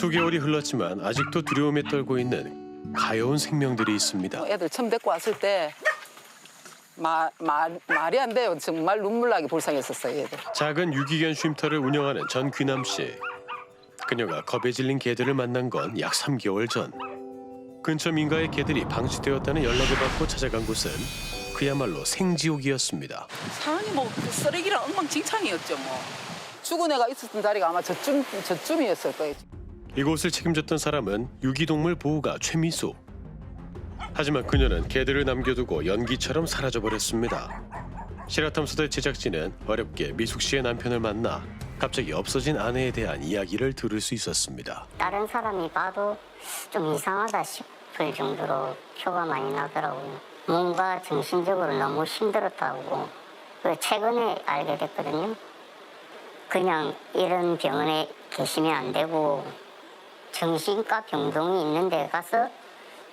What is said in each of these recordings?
수개월이 흘렀지만 아직도 두려움에 떨고 있는 가여운 생명들이 있습니다. 애들 처음 데리고 왔을 때 마, 마, 말이 안 돼요. 정말 눈물 나게 불쌍했었어요, 애들. 작은 유기견 쉼터를 운영하는 전 귀남 씨. 그녀가 겁에 질린 개들을 만난 건 약 3개월 전. 근처 민가의 개들이 방치되었다는 연락을 받고 찾아간 곳은 그야말로 생지옥이었습니다. 상황이 뭐그 쓰레기랑 엉망진창이었죠, 뭐. 죽은 애가 있었던 자리가 아마 저쯤, 저쯤이었을 거예요. 이곳을 책임졌던 사람은 유기동물 보호가 최미수. 하지만 그녀는 개들을 남겨두고 연기처럼 사라져버렸습니다. 실화탐사대 제작진은 어렵게 미숙 씨의 남편을 만나 갑자기 없어진 아내에 대한 이야기를 들을 수 있었습니다. 다른 사람이 봐도 좀 이상하다 싶을 정도로 표가 많이 나더라고요. 뭔가 정신적으로 너무 힘들었다고 그 최근에 알게 됐거든요. 그냥 이런 병원에 계시면 안 되고 정신과 병동이 있는 데 가서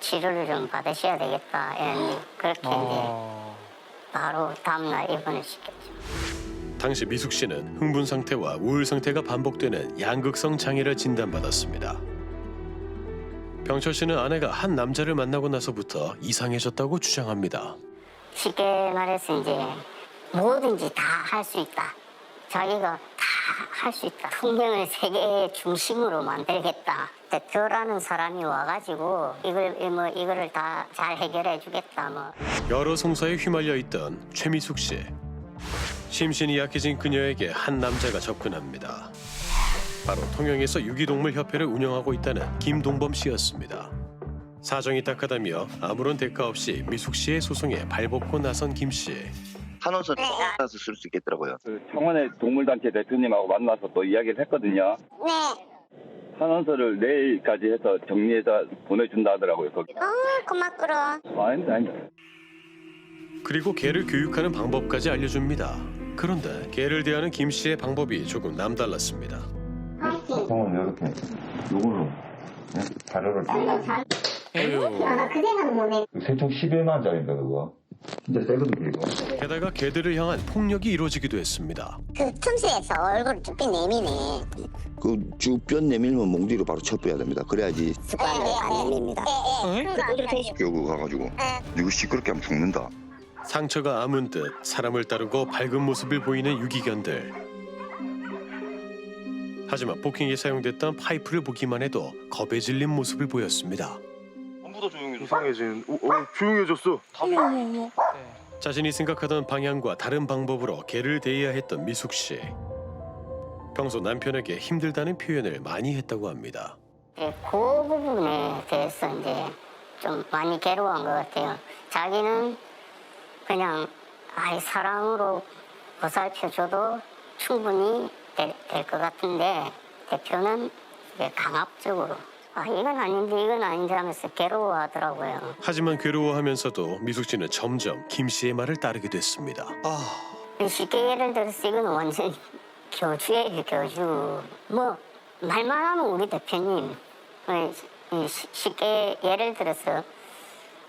치료를 좀 받으셔야 되겠다. 이런 그렇게 이제 바로 다음날 입원을 시켰죠. 당시 미숙 씨는 흥분 상태와 우울 상태가 반복되는 양극성 장애를 진단받았습니다. 병철 씨는 아내가 한 남자를 만나고 나서부터 이상해졌다고 주장합니다. 쉽게 말해서 이제 뭐든지 다 할 수 있다. 자기가 다 할 수 있다. 풍경을 세계의 중심으로 만들겠다. 대표라는 사람이 와가지고 이걸 뭐 이거를 다 잘 해결해 주겠다. 뭐 여러 송사에 휘말려 있던 최미숙 씨. 심신이 약해진 그녀에게 한 남자가 접근합니다. 바로 통영에서 유기동물 협회를 운영하고 있다는 김동범 씨였습니다. 사정이 딱하다며 아무런 대가 없이 미숙 씨의 소송에 발벗고 나선 김 씨. 한원선 따라서 쓸 수 있겠더라고요. 그 청원회 동물단체 대표님하고 만나서 또 이야기를 했거든요. 네. 한원서를 내일까지 해서 정리해서 보내준다 하더라고요. 거기. 어 고맙구러. 아니, 아니. 그리고 개를 교육하는 방법까지 알려줍니다. 그런데 개를 대하는 김 씨의 방법이 조금 남달랐습니다. 성은 이렇게 요걸로 네? 자료를 그대는 뭐네. 세총 11만 원짜리인데 그거 진짜 새거든 그리고 게다가 개들을 향한 폭력이 이루어지기도 했습니다. 그 틈새에서 얼굴을 쭉 내미네. 그 주변 내밀면 몽디로 바로 첩해야 됩니다. 그래야지 습관을 안 내밉니다. 교구 가가지고 이거 시끄럽게 하면 죽는다. 상처가 아문 듯 사람을 따르고 밝은 모습을 보이는 유기견들. 하지만 폭행에 사용됐던 파이프를 보기만 해도 겁에 질린 모습을 보였습니다. 이상해진. 어, 어, 조용해졌어. 자신이 생각하던 방향과 다른 방법으로 개를 대해야 했던 미숙 씨. 평소 남편에게 힘들다는 표현을 많이 했다고 합니다. 네, 그 부분에 대해서 이제 좀 많이 괴로워한 것 같아요. 자기는 그냥 아이 사랑으로 보살펴줘도 충분히 될 것 같은데 대표는 강압적으로 아 이건 아닌데 이건 아닌데 하면서 괴로워하더라고요. 하지만 괴로워하면서도 미숙 씨는 점점 김 씨의 말을 따르게 됐습니다. 쉽게 예를 들어서 이건 완전 교주예요 교주. 뭐 말만 하면 우리 대표님 시- 쉽게 예를 들어서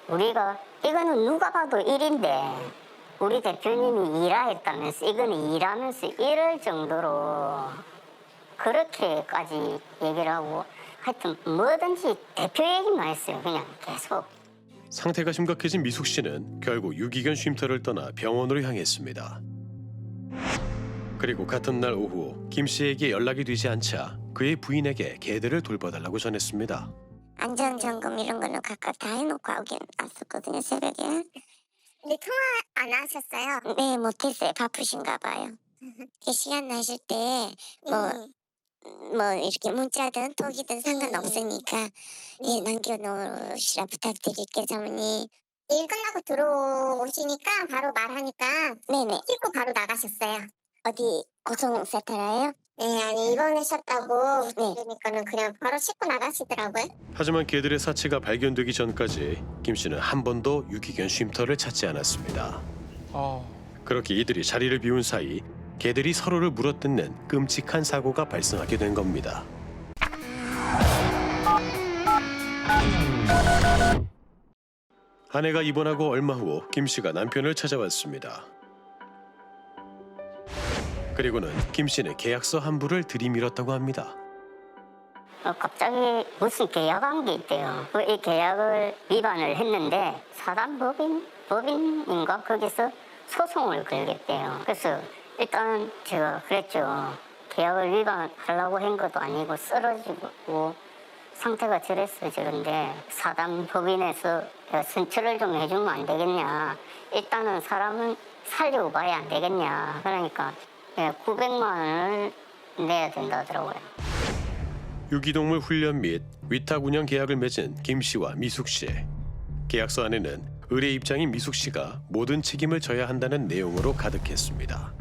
우리가 이거는 누가 봐도 일인데 우리 대표님이 일하 했다면서 이거는 일하면서 이럴 정도로 그렇게까지 얘기를 하고 하여튼 뭐든지 대표 얘기만 했어요 그냥 계속 상태가 심각해진 미숙 씨는 결국 유기견 쉼터를 떠나 병원으로 향했습니다. 그리고 같은 날 오후 김 씨에게 연락이 되지 않자 그의 부인에게 개들을 돌봐달라고 전했습니다. 안전 점검 이런 걸로 각각 다 해놓고 오긴 왔었거든요 새벽에 근데 통화 안 하셨어요? 네 못했어요 바쁘신가 봐요 이 시간 나실 때 뭐 뭐 이렇게 문자든 톡이든 상관없으니까 예 남겨놓으시라 부탁드릴게요 사모님 일 끝나고 들어오시니까 바로 말하니까 네네 씻고 바로 나가셨어요 어디 고성센터라요? 네 아니 입원하셨다고 네. 그러니까는 그냥 바로 씻고 나가시더라고요 하지만 개들의 사체가 발견되기 전까지 김 씨는 한 번도 유기견 쉼터를 찾지 않았습니다. 그렇게 이들이 자리를 비운 사이 개들이 서로를 물어뜯는 끔찍한 사고가 발생하게 된 겁니다. 아내가 입원하고 얼마 후 김 씨가 남편을 찾아왔습니다. 그리고는 김 씨는 계약서 한 부를 들이밀었다고 합니다. 어, 갑자기 무슨 계약한 게 있대요. 그 이 계약을 위반을 했는데 사단법인 법인인가 거기서 소송을 걸겠대요. 그래서 일단 제가 그랬죠. 계약을 위반하려고 한 것도 아니고 쓰러지고 상태가 저랬어 저런데 사단 법인에서 선처를 좀 해주면 안 되겠냐. 일단은 사람은 살리고 봐야 안 되겠냐. 그러니까 900만 원을 내야 된다 하더라고요. 유기동물 훈련 및 위탁 운영 계약을 맺은 김 씨와 미숙 씨. 계약서 안에는 의뢰 입장인 미숙 씨가 모든 책임을 져야 한다는 내용으로 가득했습니다.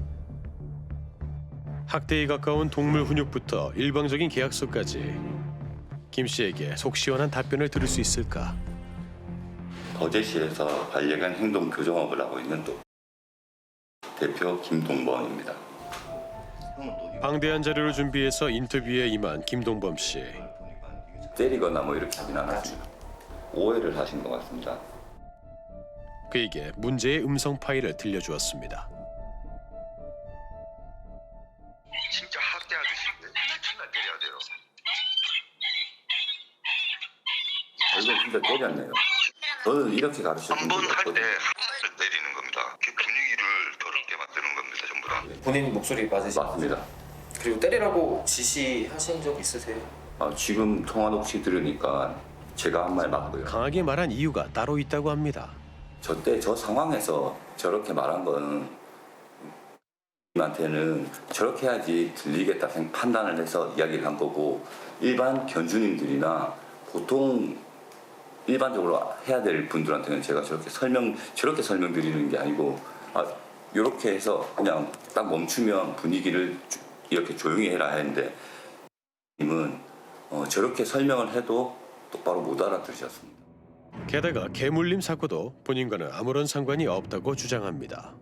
학대에 가까운 동물 훈육부터 일방적인 계약서까지 김 씨에게 속 시원한 답변을 들을 수 있을까? 거제시에서 반려견 행동 교정업을 하고 있는 또 대표 김동범입니다. 방대한 자료를 준비해서 인터뷰에 임한 김동범 씨. 때리거나 뭐 이렇게 하진 않았습니다. 오해를 하신 것 같습니다. 그에게 문제의 음성 파일을 들려주었습니다. 진짜 학대하듯이 맨날 때려야 돼요. 이거 진짜 때렸네요. 저는 이렇게 가르쳐 준 적이 없거든요. 한번 할때 때리는 겁니다. 그 분위기를 더럽게 만드는 겁니다, 전부 다. 본인 목소리 맞으시죠? 맞습니다. 그리고 때리라고 지시하신 적 있으세요? 아, 지금 통화 녹취 들으니까 제가 한 말 맞고요. 강하게 말한 이유가 따로 있다고 합니다. 저 때 저 상황에서 저렇게 말한 건 한테는 저렇게 해야지 들리겠다 생 판단을 해서 이야기를 한 거고 일반 견주님들이나 보통 일반적으로 해야 될 분들한테는 제가 저렇게 설명 저렇게 설명드리는 게 아니고 아 이렇게 해서 그냥 딱 멈추면 분위기를 조- 이렇게 조용히 해라 했는데 님은 어, 저렇게 설명을 해도 똑바로 못 알아들으셨습니다. 게다가 개물림 사고도 본인과는 아무런 상관이 없다고 주장합니다.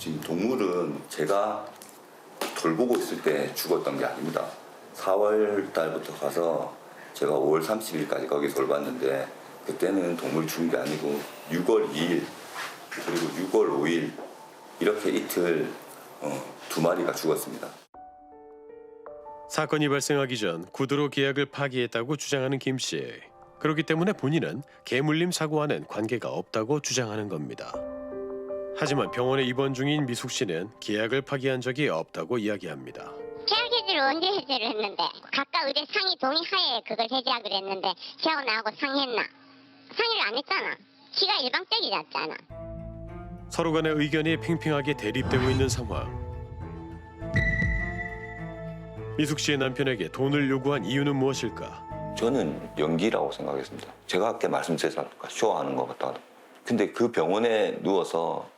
지금 동물은 제가 돌보고 있을 때 죽었던 게 아닙니다. 4월 달부터 가서 제가 5월 30일까지 거기 돌봤는데 그때는 동물 죽은 게 아니고 6월 2일 그리고 6월 5일 이렇게 이틀 어, 두 마리가 죽었습니다. 사건이 발생하기 전 구두로 계약을 파기했다고 주장하는 김 씨. 그렇기 때문에 본인은 개물림 사고와는 관계가 없다고 주장하는 겁니다. 하지만 병원에 입원 중인 미숙 씨는 계약을 파기한 적이 없다고 이야기합니다. 계약 해지를 언제 해지를 했는데 각각 의뢰 상의 동의하에 그걸 해지하기로 했는데 지하고 나하고 상의했나? 상의를 안 했잖아. 지가 일방적이었잖아. 서로 간의 의견이 팽팽하게 대립되고 있는 상황. 미숙 씨의 남편에게 돈을 요구한 이유는 무엇일까? 저는 연기라고 생각했습니다. 제가 아까 말씀드렸지 않습니까? 쇼하는 것 같다. 근데 그 병원에 누워서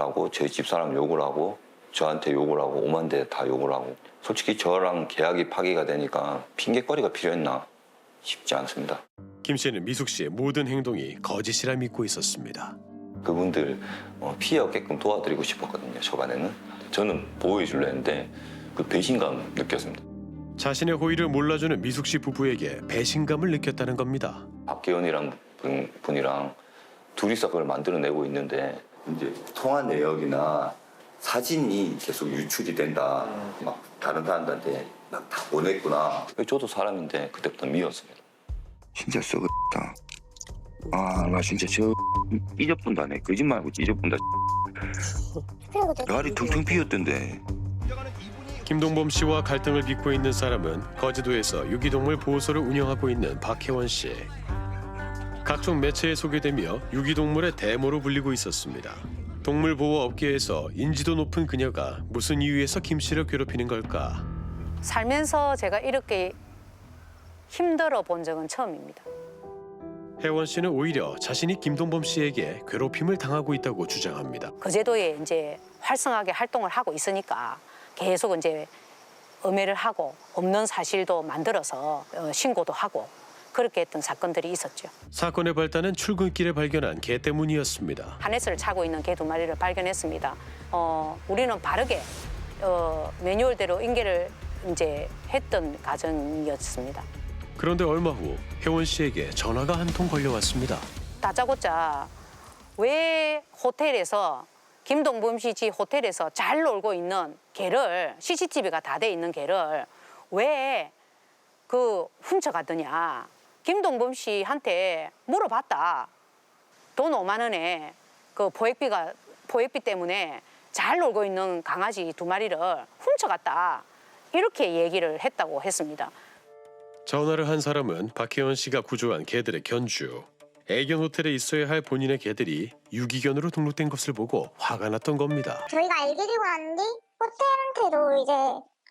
하고 저희 집사람 욕을 하고 저한테 욕을 하고 오만 대 다 욕을 하고 솔직히 저랑 계약이 파기가 되니까 핑계거리가 필요했나 싶지 않습니다. 김 씨는 미숙 씨의 모든 행동이 거짓이라 믿고 있었습니다. 그분들 어, 피해 없게끔 도와드리고 싶었거든요. 초반에는 저는 보호해 줄려 했는데 그 배신감 느꼈습니다. 자신의 호의를 몰라주는 미숙 씨 부부에게 배신감을 느꼈다는 겁니다. 박계원이랑 분, 분이랑 둘이서 그걸 만들어내고 있는데 이제 통화 내역이나 사진이 계속 유출이 된다. 막 다른 사람들한테 막 다 보냈구나. 저도 사람인데 그때부터 미웠습니다. 진짜 썩었다. 아, 나 진짜 저 삐져본다 네. 거짓말 하고 삐져본다. 날이 텅텅 비었던데. 김동범 씨와 갈등을 빚고 있는 사람은 거제도에서 유기동물 보호소를 운영하고 있는 박혜원 씨. 각종 매체에 소개되며 유기동물의 대모로 불리고 있었습니다. 동물 보호 업계에서 인지도 높은 그녀가 무슨 이유에서 김 씨를 괴롭히는 걸까? 살면서 제가 이렇게 힘들어 본 적은 처음입니다. 혜원 씨는 오히려 자신이 김동범 씨에게 괴롭힘을 당하고 있다고 주장합니다. 거제도에 이제 활성하게 활동을 하고 있으니까 계속 이제 음해를 하고 없는 사실도 만들어서 어, 신고도 하고 그렇게 했던 사건들이 있었죠. 사건의 발단은 출근길에 발견한 개 때문이었습니다. 하네스를 차고 있는 개 두 마리를 발견했습니다. 어, 우리는 바르게 어, 매뉴얼대로 인계를 이제 했던 과정이었습니다. 그런데 얼마 후 혜원 씨에게 전화가 한 통 걸려왔습니다. 다짜고짜 왜 호텔에서 김동범 씨 집 호텔에서 잘 놀고 있는 개를 CCTV가 다 돼 있는 개를 왜 그 훔쳐갔더냐. 김동범 씨한테 물어봤다. 돈 5만 원에 그 포획비가 포획비 때문에 잘 놀고 있는 강아지 두 마리를 훔쳐갔다. 이렇게 얘기를 했다고 했습니다. 전화를 한 사람은 박혜원 씨가 구조한 개들의 견주. 애견 호텔에 있어야 할 본인의 개들이 유기견으로 등록된 것을 보고 화가 났던 겁니다. 저희가 알게 되고 났는데 호텔한테도 이제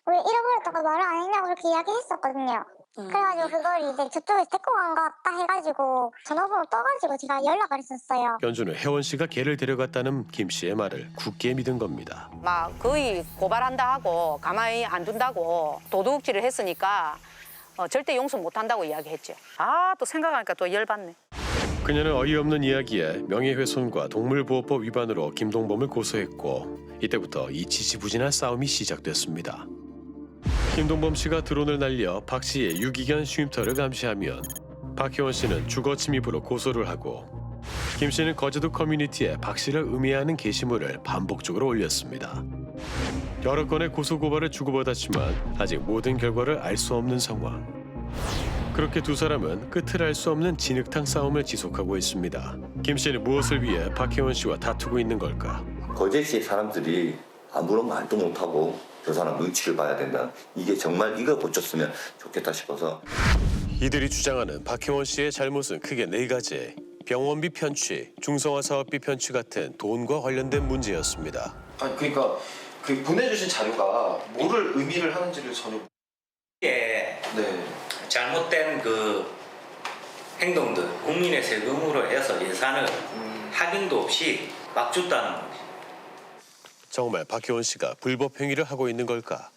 왜 잃어버렸다고 말을 안 했냐고 그렇게 이야기했었거든요. 그래가지고 그걸 이제 저쪽에서 데리고 간 것 같다 해가지고 전화번호 떠가지고 제가 연락을 했었어요. 견주는 혜원 씨가 개를 데려갔다는 김 씨의 말을 굳게 믿은 겁니다. 막 거의 고발한다 하고 가만히 안 둔다고 도둑질을 했으니까 어, 절대 용서 못 한다고 이야기했죠. 아 또 생각하니까 또 열받네. 그녀는 어이없는 이야기에 명예훼손과 동물보호법 위반으로 김동범을 고소했고 이때부터 이 지지부진한 싸움이 시작됐습니다. 김동범 씨가 드론을 날려 박 씨의 유기견 쉼터를 감시하면 박혜원 씨는 주거 침입으로 고소를 하고 김 씨는 거제도 커뮤니티에 박 씨를 음해하는 게시물을 반복적으로 올렸습니다. 여러 건의 고소 고발을 주고받았지만 아직 모든 결과를 알 수 없는 상황. 그렇게 두 사람은 끝을 알 수 없는 진흙탕 싸움을 지속하고 있습니다. 김 씨는 무엇을 위해 박혜원 씨와 다투고 있는 걸까? 거제시의 사람들이 아무런 말도 못하고 저 사람 눈치를 봐야 된다. 이게 정말 이거 고쳤으면 좋겠다 싶어서 이들이 주장하는 박혜원 씨의 잘못은 크게 네 가지. 병원비 편취, 중성화 사업비 편취 같은 돈과 관련된 문제였습니다. 아니 그러니까 그 보내주신 자료가 뭐를 의미를 하는지를 전혀 이게 네. 잘못된 그 행동들 국민의 세금으로 해서 예산을 음. 확인도 없이 막 줬다는 거지. 정말 박혜원 씨가 불법 행위를 하고 있는 걸까?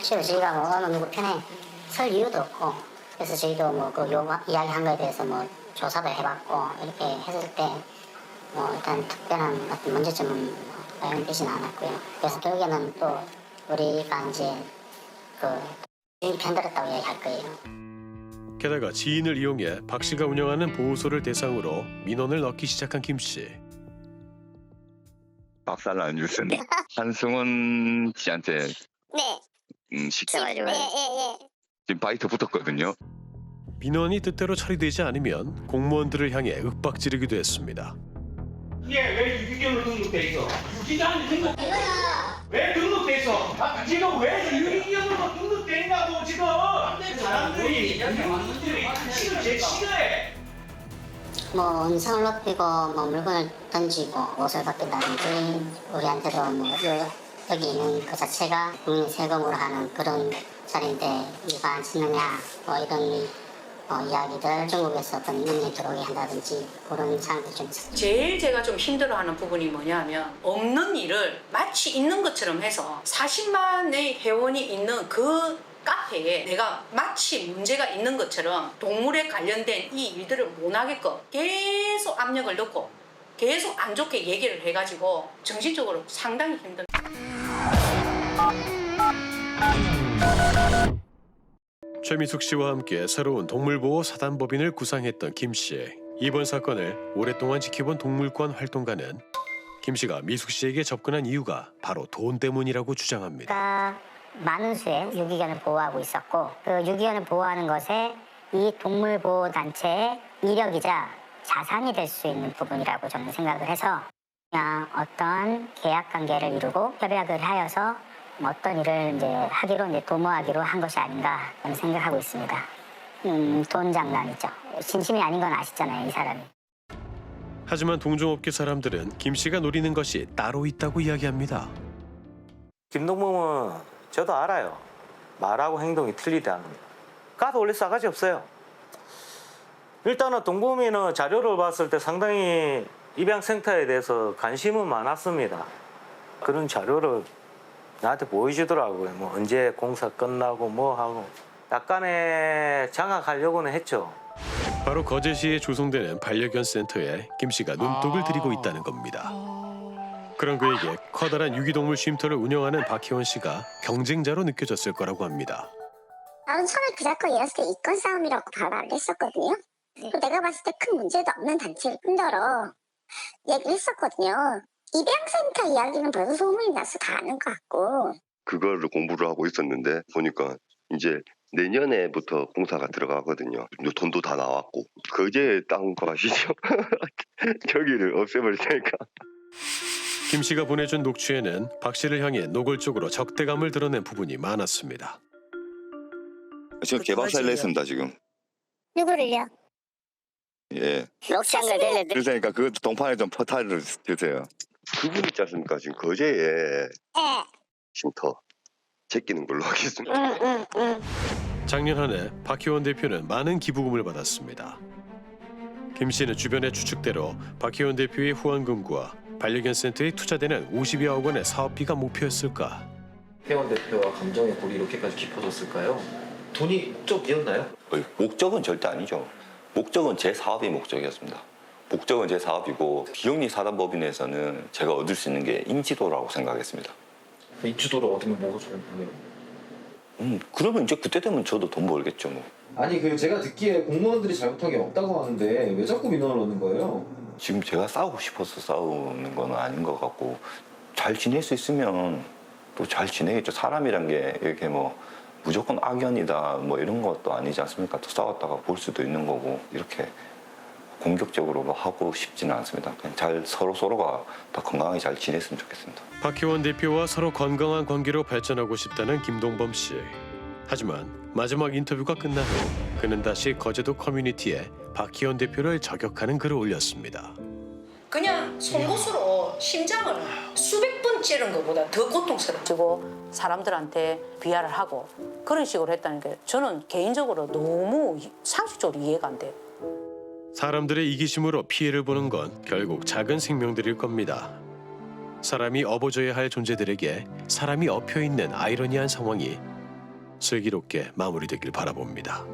실은 저희가 뭐 어느 누구 편에 설 이유도 없고 그래서 저희도 뭐그 이야기한 거에 대해서 뭐 조사도 해봤고 이렇게 했을 때 뭐 일단 특별한 어떤 문제점은 뭐 발견되지는 않았고요. 그래서 결국에는 또 우리가 이제 그 편들었다고 이야기할 거예요. 게다가 지인을 이용해 박 씨가 운영하는 보호소를 대상으로 민원을 넣기 시작한 김 씨. 안 줬어요. 한승원 씨한테 네. 음, 시켜 네, 예, 예. 지금 바이트 붙었거든요. 민원이 뜻대로 처리되지 않으면 공무원들을 향해 윽박지르기도 했습니다. 이게 왜 유기견으로 등록돼 있어? 유기견이 등록 왜 등록돼 있어? 아, 지금 왜 유기견으로 등록돼 있냐고 지금 사람들이 시를 제일 싫어해. 뭐 음성을 높이고 뭐 물건을 던지고 옷을 벗긴다든지 우리한테도 뭐 여- 여기 있는 그 자체가 국민 세금으로 하는 그런 자리인데 이거 안 쓰느냐 뭐 이런 어, 이야기들 중국에서 어떤 눈이 들어오게 한다든지 그런 사항들이 좀 있었죠. 제일 제가 좀 힘들어하는 부분이 뭐냐면 없는 일을 마치 있는 것처럼 해서 40만의 회원이 있는 그 카페에 내가 마치 문제가 있는 것처럼 동물에 관련된 이 일들을 못 하게끔 계속 압력을 넣고 계속 안 좋게 얘기를 해가지고 정신적으로 상당히 힘들. 최미숙 씨와 함께 새로운 동물보호 사단법인을 구상했던 김 씨. 이번 사건을 오랫동안 지켜본 동물권 활동가는 김 씨가 미숙 씨에게 접근한 이유가 바로 돈 때문이라고 주장합니다. 가 많은 수의 유기견을 보호하고 있었고 그 유기견을 보호하는 것에 이 동물 보호 단체의 이력이자 자산이 될 수 있는 부분이라고 저는 생각을 해서 그냥 어떤 계약 관계를 이루고 협약을 하여서 뭐 어떤 일을 이제 하기로 이제 도모하기로 한 것이 아닌가 저는 생각하고 있습니다. 음, 돈 장난이죠. 진심이 아닌 건 아시잖아요, 이 사람이. 하지만 동종업계 사람들은 김 씨가 노리는 것이 따로 있다고 이야기합니다. 김동범은 저도 알아요. 말하고 행동이 틀리다는 거. 가도 원래 싸가지 없어요. 일단은 동범이는 자료를 봤을 때 상당히 입양센터에 대해서 관심은 많았습니다. 그런 자료를 나한테 보여주더라고요. 뭐 언제 공사 끝나고 뭐 하고 약간의 장악하려고는 했죠. 바로 거제시에 조성되는 반려견 센터에 김 씨가 눈독을 들이고 있다는 겁니다. 그런 그에게 커다란 유기동물 쉼터를 운영하는 박혜원 씨가 경쟁자로 느껴졌을 거라고 합니다. 나는 처음에 그 사건 일었을 때 이권 싸움이라고 발언을 했었거든요. 그리고 내가 봤을 때 큰 문제도 없는 단체를 흔들어 얘기를 했었거든요. 입양센터 이야기는 벌써 소문이 나서 다 아는 것 같고 그거를 공부를 하고 있었는데 보니까 이제 내년에부터 공사가 들어가거든요. 돈도 다 나왔고 거제 땅거 아시죠? 저기를 없애버릴 테니까. 김 씨가 보내준 녹취에는 박 씨를 향해 노골적으로 적대감을 드러낸 부분이 많았습니다. 지금 개박살 냈습니다 지금. 누구를요? 예. 녹취한 걸 들려드릴게요. 그럴 테니까 그 동판에 좀 포탈을 주세요. 그분 있지 않습니까? 지금 거제에 예. 쉼터 제끼는 걸로 하겠습니다. 응 응 응. 작년 한 해 박희원 대표는 많은 기부금을 받았습니다. 김 씨는 주변의 추측대로 박희원 대표의 후원금과 반려견 센터에 투자되는 50여억 원의 사업비가 목표였을까? 회원 대표와 감정의 골이 이렇게까지 깊어졌을까요? 돈이 목적이었나요? 어, 목적은 절대 아니죠. 목적은 제 사업이 목적이었습니다. 목적은 제 사업이고 비영리 사단법인에서는 제가 얻을 수 있는 게 인지도라고 생각했습니다. 인주도를 얻으면 뭐가 좋은 거예요? 음, 그러면 이제 그때 되면 저도 돈 벌겠죠 뭐. 아니 그 제가 듣기에 공무원들이 잘못한 게 없다고 하는데 왜 자꾸 민원을 넣는 거예요? 지금 제가 싸우고 싶어서 싸우는 건 아닌 것 같고 잘 지낼 수 있으면 또 잘 지내겠죠. 사람이란 게 이렇게 뭐 무조건 악연이다 뭐 이런 것도 아니지 않습니까? 또 싸웠다가 볼 수도 있는 거고 이렇게 공격적으로 뭐 하고 싶지는 않습니다. 그냥 잘 서로 서로가 더 건강하게 잘 지냈으면 좋겠습니다. 박희원 대표와 서로 건강한 관계로 발전하고 싶다는 김동범 씨. 하지만 마지막 인터뷰가 끝난 후 그는 다시 거제도 커뮤니티에 박희원 대표를 저격하는 글을 올렸습니다. 그냥 송곳으로 심장을 수백 번 찌른 것보다 더 고통스럽고 사람들한테 비하를 하고 그런 식으로 했다는 게 저는 개인적으로 너무 상식적으로 이해가 안 돼요. 사람들의 이기심으로 피해를 보는 건 결국 작은 생명들일 겁니다. 사람이 업어줘야 할 존재들에게 사람이 엎여 있는 아이러니한 상황이 슬기롭게 마무리되길 바라봅니다.